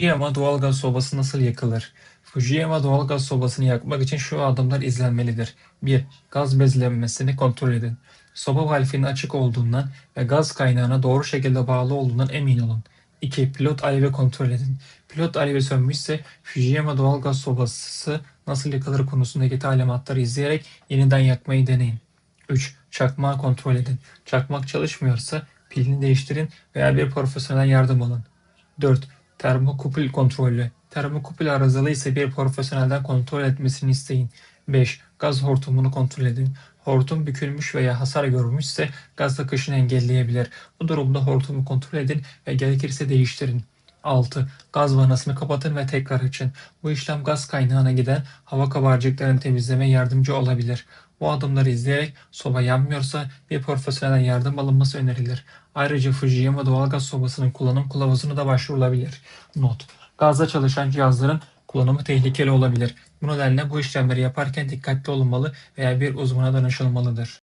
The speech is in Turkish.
Fujiyama doğalgaz sobası nasıl yakılır? Fujiyama doğalgaz sobasını yakmak için şu adımlar izlenmelidir. 1. Gaz bezlenmesini kontrol edin. Soba valfinin açık olduğundan ve gaz kaynağına doğru şekilde bağlı olduğundan emin olun. 2. Pilot alevi kontrol edin. Pilot alevi sönmüşse Fujiyama doğalgaz sobası nasıl yakılır konusundaki talimatları izleyerek yeniden yakmayı deneyin. 3. Çakmağı kontrol edin. Çakmak çalışmıyorsa pilini değiştirin veya bir profesyonel yardım alın. 4. Termokupül kontrolü. Termokupül arızalı ise bir profesyonelden kontrol etmesini isteyin. 5. Gaz hortumunu kontrol edin. Hortum bükülmüş veya hasar görmüşse gaz akışını engelleyebilir. Bu durumda hortumu kontrol edin ve gerekirse değiştirin. 6. Gaz vanasını kapatın ve tekrar açın. Bu işlem gaz kaynağına giden hava kabarcıklarını temizlemeye yardımcı olabilir. Bu adımları izleyerek soba yanmıyorsa bir profesyonel yardım alınması önerilir. Ayrıca Fujiyama doğalgaz sobasının kullanım kılavuzuna da başvurulabilir. Not: Gazla çalışan cihazların kullanımı tehlikeli olabilir. Bu nedenle bu işlemleri yaparken dikkatli olunmalı veya bir uzmana danışılmalıdır.